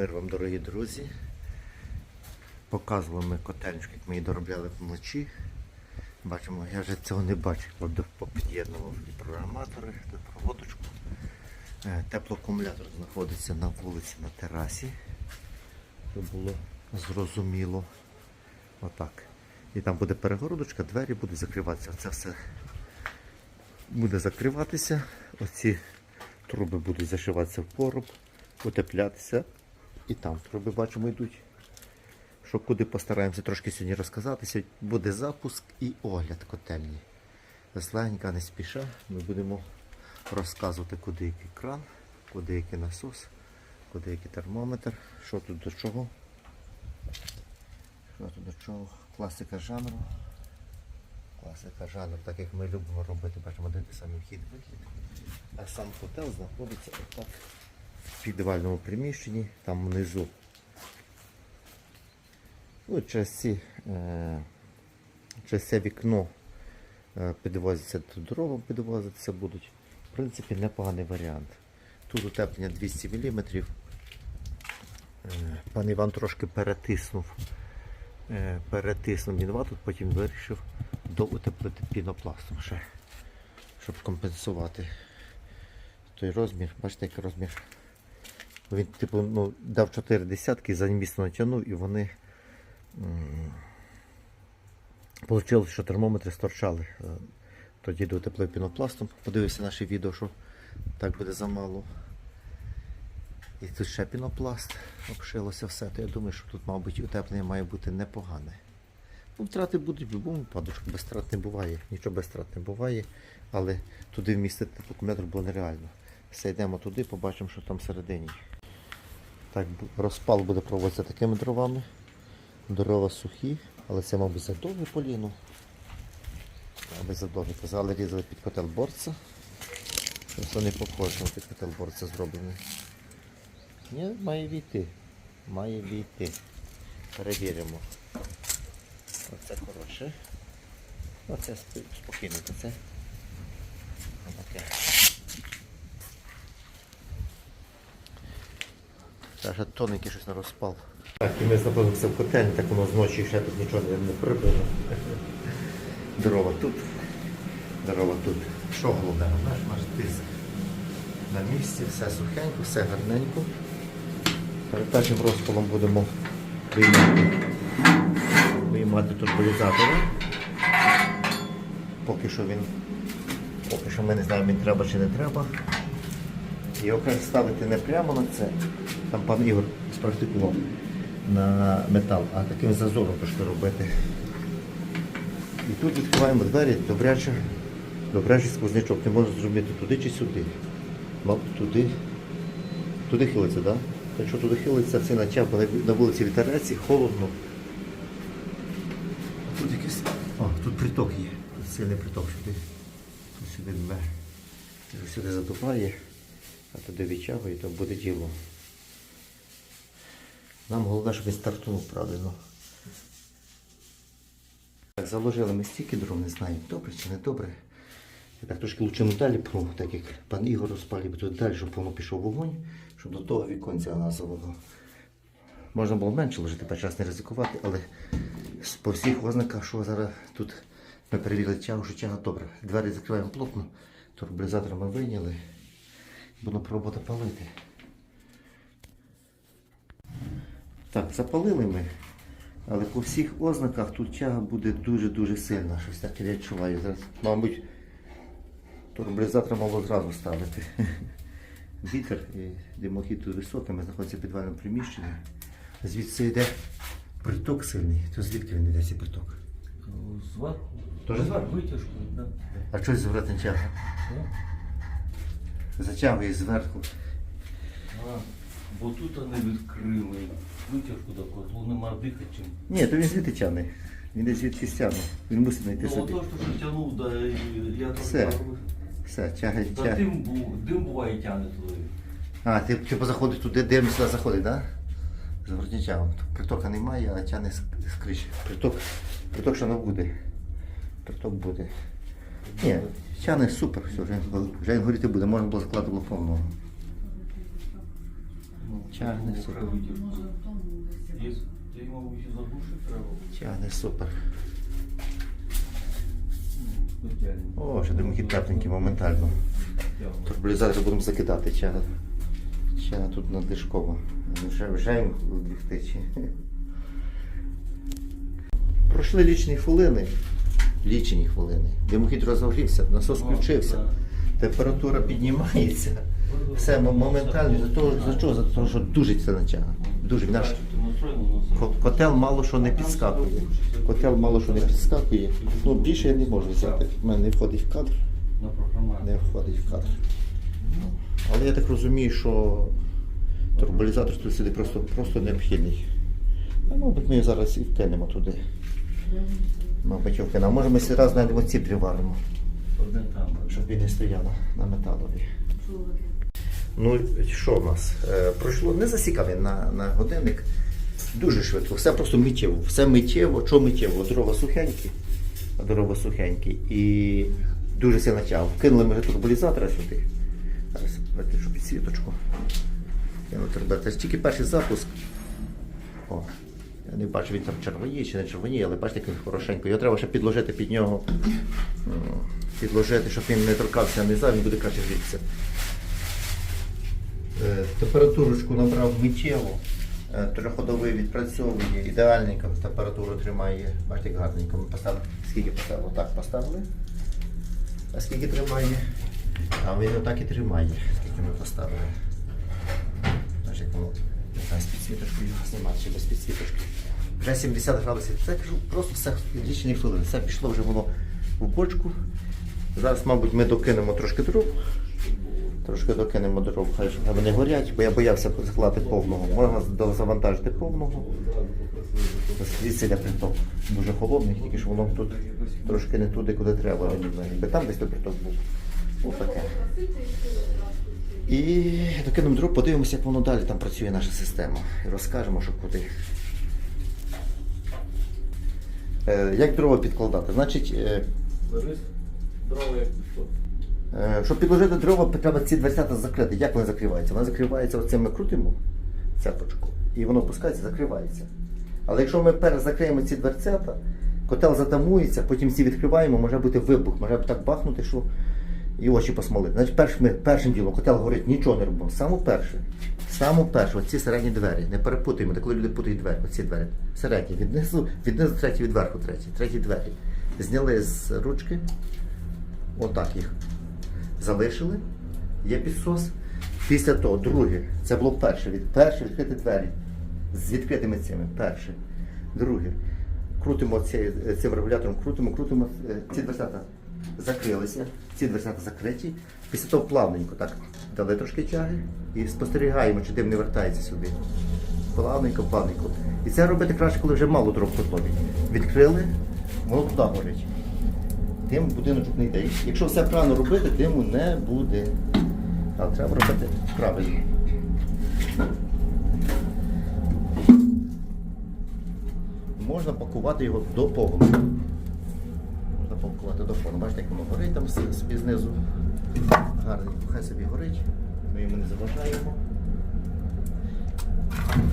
Мир вам, дорогі друзі. Показували ми котельничку, як ми її доробляли вночі. Бачимо, я вже цього не бачив, попід'єднував і програматори, проводочку. Е, Теплоакумулятор знаходиться на вулиці на терасі. Щоб було зрозуміло. Отак. І там буде перегородочка, двері будуть закриватися. Це все буде закриватися. Оці труби будуть зашиватися в короб, утеплятися. І там труби бачимо йдуть. Що куди постараємося трошки сьогодні розказати. Сьогодні буде запуск і огляд котельні. Зленька не спіша. Ми будемо розказувати, куди який кран, куди який насос, куди який термометр, що тут до чого. Що тут до чого? Класика жанру. Класика жанру, так як ми любимо робити, бачимо один і самий вхід вихід. А сам котел знаходиться отак в підвальному приміщенні, там внизу. Ну, через, ці, через це вікно е, підвозиться тут дрова підвозитися будуть. В принципі, непоганий варіант. Тут утеплення 200 мм. Е, пан Іван трошки перетиснув. Е, перетиснув мінва, тут потім вирішив доутеплити пінопластом ще, щоб компенсувати той розмір. Бачите, який розмір. Він типу ну, дав 4 десятки, за місто натягнув і вони Получилось, що термометри сторчали. Е, Тоді доутеплив пінопластом. Подивився наше відео, що так буде замало. І тут ще пінопласт обшилося все. То я думаю, що тут, мабуть, утеплення має бути непогане. Ну, втрати будуть в будь-якому випадку, без втрат не буває. Нічого без втрат не буває. Але туди вмістити акумулятор було нереально. Все, йдемо туди, побачимо, що там всередині. Так, розпал буде проводитися такими дровами. Дрова сухі, але це, мабуть, задовге поліно. Мабуть, задовге. Казали, різали під котел борця. Щось вони похоже під котел борця зроблений. Ні, має війти. Має війти. Перевіримо. Оце хороше. Оце спокійно, це. Каже, тоненький щось на розпал. Так, і ми знаходимося в котельні, так воно зночі ще тут нічого не, прибило. Дрова тут, дрова тут. Що головне, наш наш тиск на місці, все сухенько, все гарненько. Перед першим розпалом будемо виймати, виймати турбулізатора. Поки що він, поки що ми не знаємо, він треба чи не треба. Його ставити не прямо на це, там пан Ігор спрактикував на метал, а таким зазором трошки робити. І тут відкриваємо двері, добряче, добряче сквознячок. Не можна зробити туди чи сюди. Мабуть, туди. Туди хилиться, так? Да? Якщо туди хилиться, це начав, бо на вулиці вітерець і холодно. А Тут якийсь. О, тут приток є. Тут сильний приток сюди. Тут сюди дме. Сюди задуває, а туди відтягує, то буде діло. Нам головне, щоб він стартунув правильно. Так, заложили ми стільки дров, не знаю, добре чи не добре. Я так трошки лучину далі пну, так як пан Ігор розпалив тут далі, щоб воно пішов вогонь, щоб до того віконця газового. Можна було менше ложити, перший раз не ризикувати, але по всіх ознаках, що зараз тут ми перевірили тягу, що тяга добре. Двері закриваємо плотно, турбулізатор ми вийняли. Будемо пробувати палити. Так, запалили ми. Але по всіх ознаках тут тяга буде дуже-дуже сильна. Щось таке я відчуваю. Зараз, мабуть, турбулізатор мало зразу ставити. Вітер і димохід тут високий, ми знаходимося в підвальному приміщенні. Звідси йде приток сильний. То звідки він йде цей приток? Зверху. Тоже зверху? Витяжку, да. А щось зворотна тяга? Затягує зверху. А, бо тут вони відкрили витяжку до котлу, нема дихати чим. Ні, то він звідти тягне. Він десь звідки стягне. Він мусить знайти Ну, собі. ото, що тягнув, да, і я трохи Все. робив. Все, тягає, Та тягає. дим, бу- дим буває тягне туди. А, ти типу заходиш туди, дим сюди заходить, так? Да? З воротничавом. Притока немає, а тягне з, з криші. Приток, приток ще не буде. Приток буде. Ні, тягне супер, все, вже, він- вже він горіти буде, можна було закладати було повного. Ну, Тягне Може, супер. витяжку. Може в тому десь. Є, ти, мабуть, і заглушити треба. Тягне супер. О, ще димохід тепленький моментально. Турбулізатор будемо закидати чага. Чага тут надлишково. Вже, вже їм вдвігтичі. Пройшли лічні хвилини. Лічені хвилини. Димохід розгорівся, насос включився. Температура піднімається. Все моментально за того, за чого? За того, що дуже це натяга. Дуже наш котел мало що не підскакує. Котел мало що не підскакує. Ну більше я не можу взяти. У мене не входить в кадр. Не входить в кадр. Але я так розумію, що турбулізатор тут сюди просто, просто необхідний. А, мабуть, ми зараз і вкинемо туди. Мабуть, його вкинемо. Може ми раз знайдемо ці приваримо, Одне там. щоб він не стояв на, металові. Ну, що в нас? Е, пройшло, не засікав він на, на годинник. Дуже швидко, все просто миттєво. Все миттєво, що миттєво? Дрова сухенькі, дрова сухенькі. І дуже сильно тягав. Вкинули ми вже турбулізатора сюди. Зараз виключу підсвіточку. Кинули турбулізатор. Тільки перший запуск. О, не бачу, він там червоніє чи не червоніє, але бачите, як він хорошенько. Його треба ще підложити під нього. Підложити, щоб він не торкався низа, він буде краще грітися. Е, Температурочку набрав миттєво. Е, Трьохходовий відпрацьовує, ідеальненько температуру тримає. Бачите, як гарненько. Ми поставили. Скільки поставили? Отак поставили. А скільки тримає? А він отак і тримає, скільки ми поставили. Бачите, як воно з підсвіточкою знімати чи без підсвіточки. Вже 70 градусів. Це кажу, просто все лічені хвилини. Все пішло вже воно в бочку. Зараз, мабуть, ми докинемо трошки дров. Трошки докинемо дров, хай вони горять, бо я боявся заклати повного. Можна завантажити повного. Звідси йде приток. Дуже холодний, тільки що воно тут трошки не туди, куди треба. Якби там десь приток був. Ось таке. І докинемо дров, подивимося, як воно далі там працює наша система. І розкажемо, що куди. Е, Як дрова підкладати? Значить, е, Ларис, дрова як пішло. Е, Щоб підложити дрова, треба ці дверцята закрити. Як вони закриваються? Вони закриваються оцим ми крутимо цепочку, і воно опускається, закривається. Але якщо ми перезакриємо ці дверцята, котел затамується, потім всі відкриваємо, може бути вибух, може так бахнути, що і очі посмолити. Значить, перш, ми, першим ділом котел горить, нічого не робимо. Саме перше. Саме перше, оці середні двері. Не перепутуємо, де коли люди путають двері, оці двері. Середні, віднизу, віднизу треті, відверху треті. Треті двері. Зняли з ручки, отак їх залишили, є підсос. Після того, друге, це було перше, від перше відкрити двері з відкритими цими. Перше. Друге. Крутимо ці- цим регулятором, крутимо, крутимо, е, ці дверцята закрилися, ці дверцята закриті. Після того плавненько так дали трошки тяги і спостерігаємо, чи дим не вертається сюди. Плавненько, плавненько. І це робити краще, коли вже мало дров в котлові. Відкрили, воно туди горить дим в будиночок не йде. Якщо все правильно робити, диму не буде. Але треба робити правильно. Можна пакувати його до повного. Пакувати до повного. Бачите, як воно горить там собі знизу. Гарненько, хай собі горить. Ми йому не заважаємо.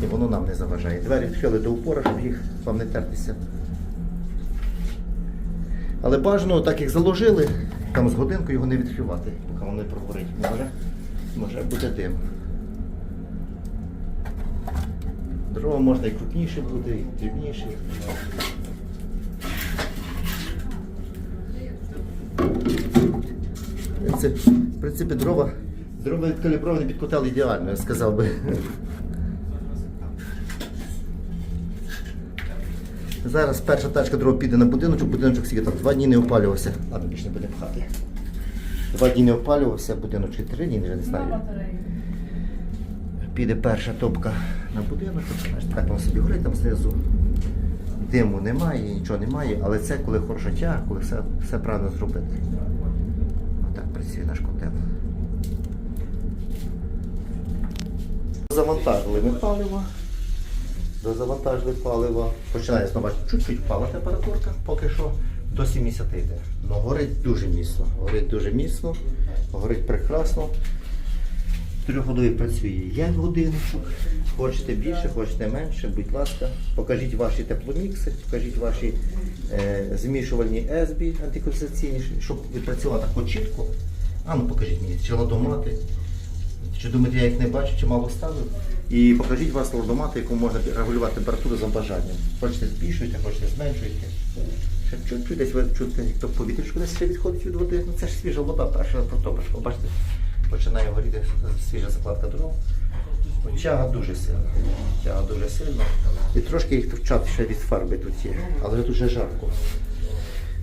І воно нам не заважає. Двері відхили до упора, щоб їх вам не тертися. Але бажано, так як заложили, там з годинку його не відкривати, поки воно не прогорить. Може, може буде дим. Дрова можна і крупніше буде, і дрібніше. Це, в принципі, дрова, дрова відкалібровані під котел ідеально, я сказав би. Зараз перша тачка дров піде на будиночок, будиночок скільки там два дні не опалювався. Ладно, більше не будемо пхати. Два дні не опалювався, будиночок три дні, я не знаю. Піде перша топка на будинок, знаєш, так воно собі горить там знизу. Диму немає, нічого немає, але це коли хороша тяга, коли все, все правильно зробити. Працює наш котел. Завантажили ми паливо. Дозавантажили паливо. Починає знову чуть-чуть впала температурка, поки що до 70 йде. Ну горить дуже міцно. Горить дуже міцно, горить прекрасно. Трьохходовий працює як годиночок. Хочете більше, хочете менше, будь ласка, покажіть ваші тепломікси, покажіть ваші е, змішувальні есбі антиконцепційні, щоб відпрацювала так чітко. А ну покажіть мені, чи ладомати. Чи думаєте, я їх не бачу, чи мало ставлю? І покажіть вас ладомати, яку можна регулювати температуру за бажанням. Хочете збільшуєте, хочете зменшуєте. Ще чуть-чуть десь ви чути, як то повітрячко десь ще відходить від води. Ну це ж свіжа вода, перша протопочка. Бачите, починає горіти свіжа закладка дров. Ну, Тяга дуже сильна. Тяга дуже сильна. І трошки їх вчати ще від фарби тут є, але дуже жарко.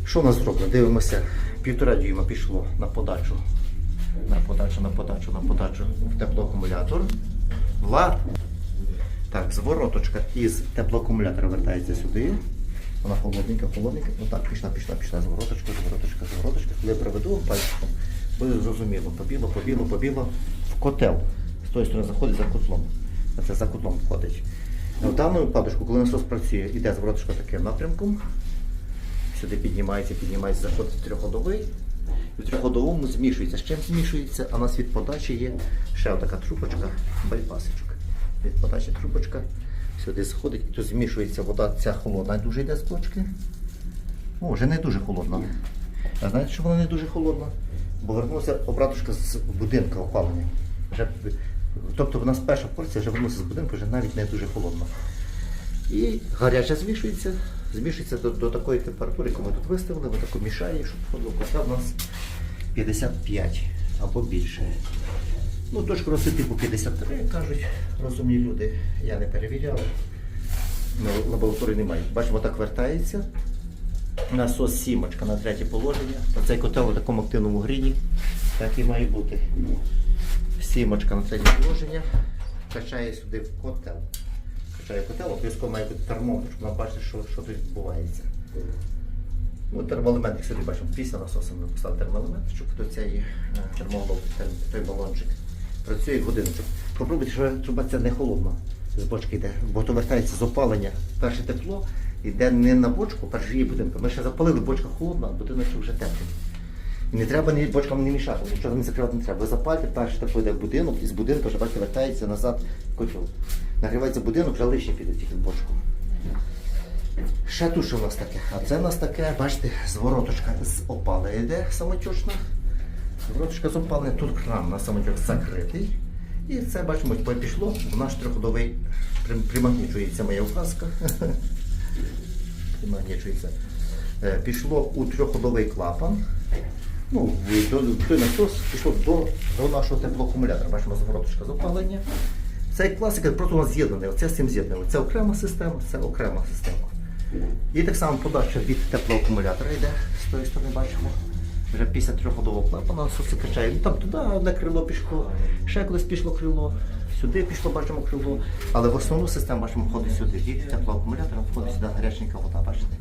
Що в нас зроблено? Дивимося, півтора дюйма пішло на подачу. На подачу, на подачу, на подачу в теплоакумулятор. Влад. Так, звороточка із теплоакумулятора вертається сюди. Вона холодненька, холодненька. Так, пішла, пішла, пішла, звороточка, звороточка, звороточка. Коли я проведу пальчиком, буде зрозуміло. Побіло, побіло, побіло в котел. З тої сторони заходить за котлом. Це за котлом входить. В даному випадку, коли насос працює, іде звороточка таким напрямком. Сюди піднімається, піднімається, заходить трьохходовий. І в трьохходовому змішується. З чим змішується? А у нас від подачі є ще така трубочка, байпасичок. Від подачі трубочка. Сюди сходить, і тут змішується вода, ця холодна дуже йде з бочки. О, вже не дуже холодна. А знаєте, що вона не дуже холодна? Бо вернувся обратушка з будинка опалення. Вже, тобто в нас перша порція вже вернувся з будинку, вже навіть не дуже холодна. І гаряча змішується, змішується до, до такої температури, яку ми тут виставили, ми таку мішає, щоб входило. Хоча в нас 55 або більше. Ну, точку роси типу 53, як кажуть розумні люди. Я не перевіряв. На лабораторії немає. Бачимо, так вертається. Насос сімочка на третє положення. Оцей котел у такому активному гріні. Так і має бути. Сімочка на третє положення. Качає сюди в котел. Качає котел, обов'язково має бути термометр, щоб нам бачити, що, що тут відбувається. Ну, термоелемент, сюди бачимо, після насосу ми поставили термоелемент, щоб до цієї е, той балончик працює як годиночок. Попробуйте, що труба ця не холодна з бочки йде, бо то вертається з опалення. Перше тепло йде не на бочку, перше її будинку. Ми ще запалили, бочка холодна, будиночок вже теплий. І не треба ні бочкам не мішати, нічого не закривати не треба. Ви запальте, перше тепло йде в будинок, і з будинку вже бачите, вертається назад котел. Нагрівається будинок, вже лише піде тільки бочку. Ще тут що в нас таке? А це в нас таке, бачите, звороточка з опалення йде самотючна. Звороточка з опалення, тут кран на самотюк закритий. І це бачимо, пішло, в наш трьохходовий прим- примагнічується моя указка. Примагнічується. Е, Пішло у трьохходовий клапан. Ну, той насос пішло до, до нашого теплоакумулятора. Бачимо звороточка з опалення. Це як класика, просто у нас з'єднане. Оце з цим з'єднане. Це окрема система, це окрема система. І так само подача від теплоакумулятора йде, з тої сторони бачимо. Вже після трьохходового клапана насоси качає. Ну, там туди одне крило пішло, ще кудись пішло крило, сюди пішло, бачимо крило. Але в основну систему бачимо входить сюди. Від теплоакумулятора входить сюди гаряченька вода, бачите.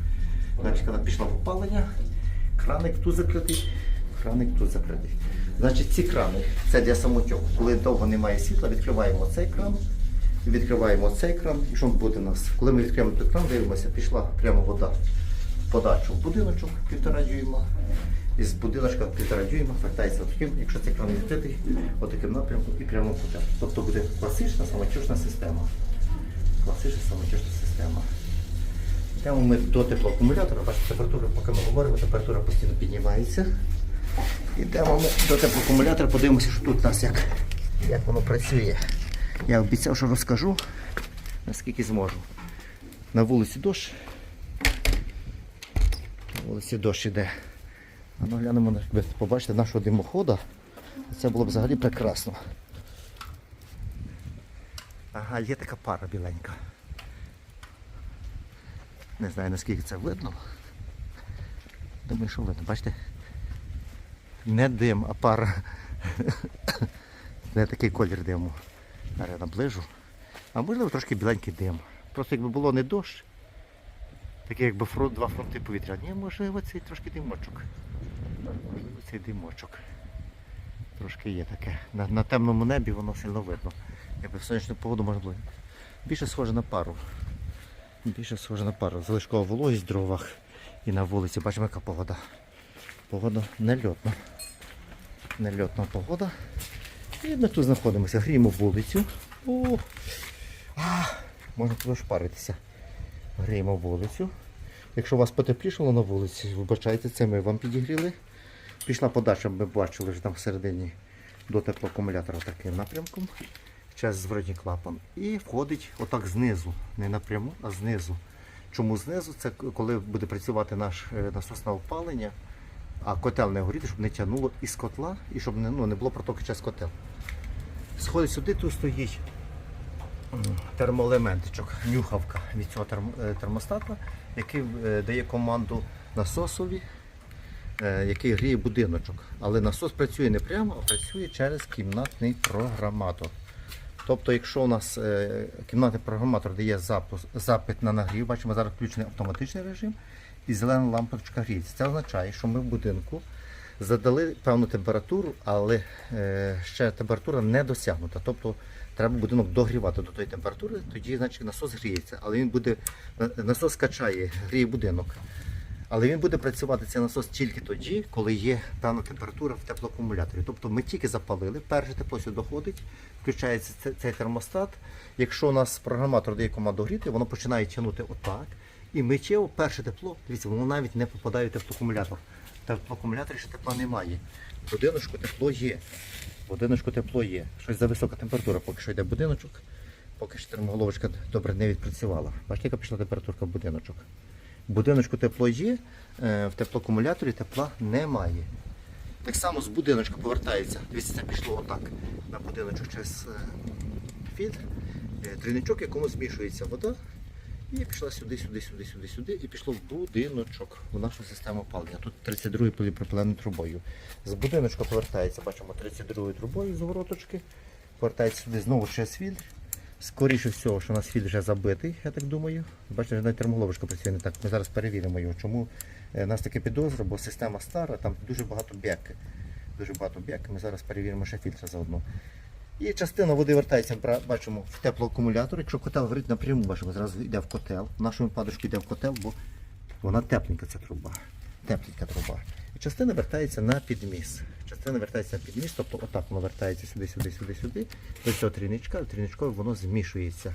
Коли пішла в опалення, краник тут закритий, краник тут закритий. Значить, ці крани це для самотьоку. Коли довго немає світла, відкриваємо цей кран, відкриваємо цей кран. І що буде у нас? Коли ми відкриємо той кран, дивимося, пішла прямо вода в подачу в будиночок півтора дюйма. І з будиночка півтора дюйма вертається таким, якщо цей кран відкритий, отаким напрямком і прямо в. Тобто буде класична самотючна система. Класична самотючна система. Йдемо ми до теплоакумулятора, бачите, температура, поки ми говоримо, температура постійно піднімається. Йдемо ми до теплоакумулятора, подивимося, що тут у нас як, як воно працює. Я обіцяв, що розкажу, наскільки зможу. На вулиці дощ. На вулиці дощ іде. А ну глянемо, ви побачите нашого димохода. Це було б взагалі прекрасно. Ага, є така пара біленька. Не знаю наскільки це видно. Думаю, що видно. Бачите? Не дим, а пара. Не такий колір диму. Зараз я наближу. А можливо трошки біленький дим. Просто якби було не дощ, такий якби фронт, два фронти повітря. Ні, можливо, цей трошки димочок. Можливо, цей димочок. Трошки є таке. На, на темному небі воно сильно видно. Якби в сонячну погоду можна було. Більше схоже на пару. Більше схоже на пару. Залишкова вологість в дровах і на вулиці. Бачимо, яка погода. Погода нельотна. Нельотна погода. І ми тут знаходимося, гріємо вулицю. О, а, можна прошпаритися. Гріємо вулицю. Якщо у вас потеплішало на вулиці, вибачайте, це ми вам підігріли. Пішла подача, ми бачили вже там всередині до теплоакумулятора таким напрямком. Через зворотній клапан. І входить отак знизу. Не напряму, а знизу. Чому знизу? Це коли буде працювати наш е, насосне опалення, а котел не горіти, щоб не тягнуло із котла і щоб не, ну, не було протоки через котел. Сходить сюди, тут стоїть термоелементичок, нюхавка від цього е, термостата, який е, дає команду насосові, е, який гріє будиночок. Але насос працює не прямо, а працює через кімнатний програматор. Тобто, якщо у нас кімнатний програматор дає запит на нагрів, бачимо, зараз включений автоматичний режим і зелена лампочка гріється. Це означає, що ми в будинку задали певну температуру, але е, ще температура не досягнута. Тобто треба будинок догрівати до тої температури, тоді значить насос гріється. Але він буде, насос качає, гріє будинок. Але він буде працювати цей насос тільки тоді, коли є певна температура в теплоакумуляторі. Тобто ми тільки запалили, перше тепло сюди доходить, включається цей термостат. Якщо у нас програматор дає команду гріти, воно починає тягнути отак. І миттєво перше тепло, дивіться, воно навіть не попадає в теплоакумулятор. В теплоакумуляторі ще тепла немає. В будиночку тепло є. В будиночку тепло є. Щось за висока температура, поки що йде будиночок, поки що термоголовочка добре не відпрацювала. Бачите, яка пішла температурка в будиночок. В будиночку тепло є, е, в теплоакумуляторі тепла немає. Так само з будиночка повертається. Дивіться, це пішло отак на будиночок через е, фільтр, е, трійничок, якому змішується вода. І пішла сюди, сюди, сюди, сюди, сюди, і пішло в будиночок, в нашу систему опалення. Тут 32 поліпропиленою трубою. З будиночка повертається, бачимо 32 трубою з вороточки. Повертається сюди знову через фільтр. Скоріше всього, що у нас фільтр вже забитий, я так думаю. Бачите, навіть термоголовочка працює не так. Ми зараз перевіримо його. Чому Е, у нас таке підозра, бо система стара, там дуже багато бяки. Дуже багато бяки. Ми зараз перевіримо ще фільтр заодно. І частина води вертається, бачимо, в теплоакумулятор. Якщо котел горить напряму, бачимо, зразу йде в котел. В нашому випадку йде в котел, бо вона тепленька ця труба. Тепленька труба. І частина вертається на підміс. Частина вертається на підміс, тобто отак воно вертається сюди, сюди, сюди, сюди. До цього трійничка, в трійничкові воно змішується.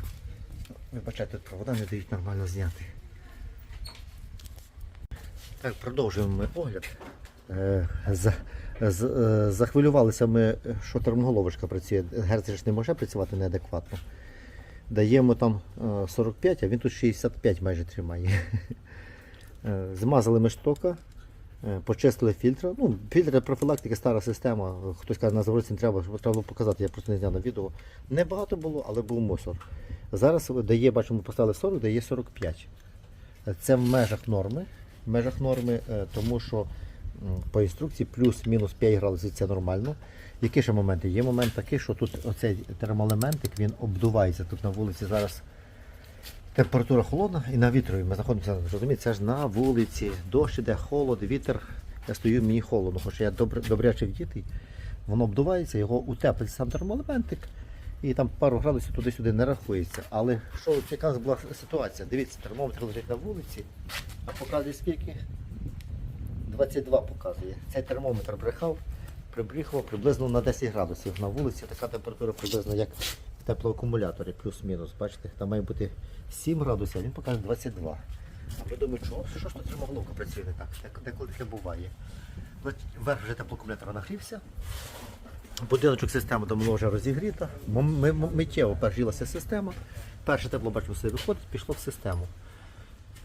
Вибачайте, тут провода не дають нормально зняти. Так, продовжуємо ми огляд. Е, е, захвилювалися ми, що термоголовочка працює. Герц ж не може працювати неадекватно. Даємо там е, 45, а він тут 65 майже тримає. Е, Змазали ми штока, е, почистили фільтр. Ну, фільтр профілактики, стара система. Хтось каже, на заводці не треба, треба було показати, я просто не зняв на відео. Небагато було, але був мусор. Зараз дає, бачимо, поставили 40, дає 45. Це в межах норми. В межах норми, е, тому що по інструкції плюс-мінус 5 градусів це нормально. Які ще моменти? Є момент такий, що тут оцей термоелементик він обдувається. Тут на вулиці зараз температура холодна і на вітрові. Ми знаходимося, розумієте, це ж на вулиці, дощ іде, холод, вітер. Я стою, мені холодно, хоча я добре, добряче вдітий. Воно обдувається, його утеплить сам термоелементик. І там пару градусів туди-сюди не рахується. Але що яка була ситуація? Дивіться, термометр лежить на вулиці, а показує скільки? 22 показує. Цей термометр брехав, прибріхував приблизно на 10 градусів. На вулиці така температура приблизно як в теплоакумуляторі, плюс-мінус. Бачите, там має бути 7 градусів, а він показує 22. А ви думаєте, що, ж тут термоголовка працює не так? Деколи таке буває. Верх вже теплоакумулятора нагрівся. Будиночок системи давно вже розігріта. Миттєво перегрілася система. Перше тепло бачимо все виходить, пішло в систему.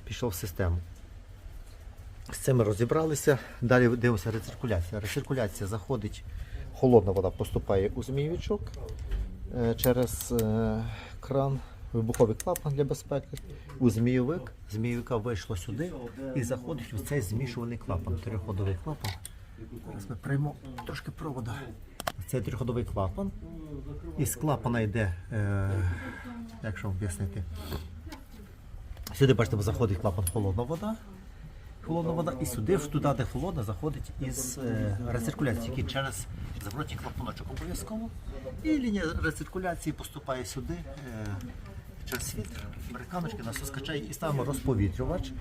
Пішло в систему. З цим ми розібралися. Далі дивимося рециркуляція. Рециркуляція заходить, холодна вода поступає у змійовичок е, через е, кран, вибуховий клапан для безпеки. У змійовик. Змійовика вийшло сюди і заходить в цей змішуваний клапан, трьохходовий клапан. Зараз ми приймемо трошки провода. Це трьохходовий клапан. І з клапана йде, е, як що об'яснити. Сюди, бачите, заходить клапан холодна вода. Холодна вода, і сюди туди, де холодна, заходить із е, рециркуляції, який через зворотній клапаночок обов'язково. І лінія рециркуляції поступає сюди е, через фільтр, американочки, насос качає і ставимо розповітрювач,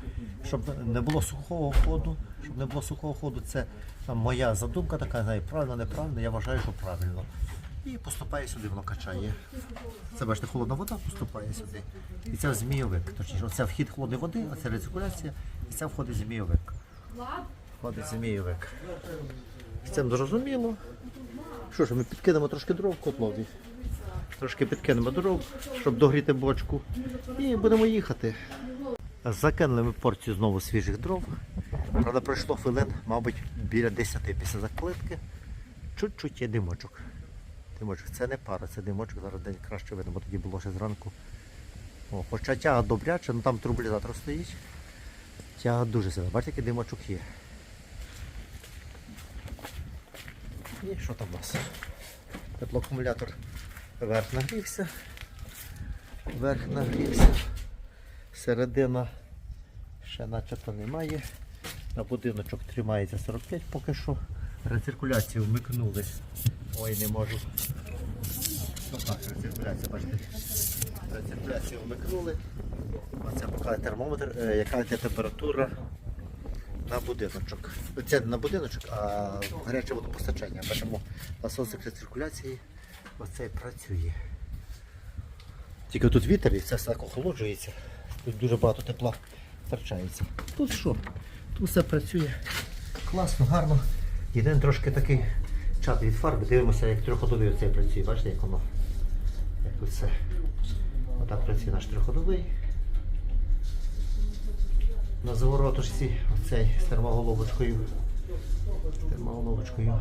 щоб не було сухого ходу. Щоб не було сухого ходу, це моя задумка така, правильно, неправильно, я вважаю, що правильно. І поступає сюди, воно качає. Це бачите, холодна вода поступає сюди. І це змійовик. Точніше, оце вхід холодної води, а це рециркуляція, і це входить змійовик. Входить змійовик. З цим зрозуміло. Що ж, ми підкинемо трошки дров котлові. Трошки підкинемо дров, щоб догріти бочку. І будемо їхати. Закинули ми порцію знову свіжих дров. Правда, пройшло хвилин, мабуть, біля 10 після заклитки. Чуть-чуть є димочок. Димочок. Це не пара, це димочок. Зараз день краще видно, бо тоді було ще зранку. О, хоча тяга добряча, ну там трублізатор стоїть. Тяга дуже сильна. Бачите, який димочок є. І що там у нас? Теплоакумулятор верх нагрівся. Верх нагрівся. Середина ще начебто немає. На будиночок тримається 45 поки що. Рециркуляцію вмикнули. Ой, не можу. Ну так, рециркуляція, бачите. Рециркуляцію вмикнули. Оце показує термометр, е, яка йде температура на будиночок. Це не на будиночок, а гаряче водопостачання. Бачимо насосик рециркуляції. Оцей працює. Тільки тут вітер і все так охолоджується. Тут дуже багато тепла втрачається. Тут що? Тут все працює класно, гарно. Єдиний трошки такий чат від фарби. Дивимося, як трьохходовий оцей працює. Бачите, як воно? Як тут все. Отак працює наш трьохходовий. На заворотушці оцей з термоголовочкою. З термоголовочкою.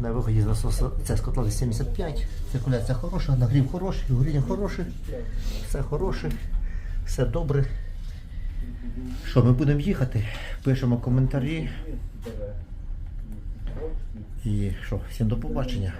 На виході з насосу це з котла 75. Циркуляція хороша, нагрів хороший, горіння хороше, все хороше, все добре. Що, ми будемо їхати? Пишемо коментарі. І що, всім до побачення.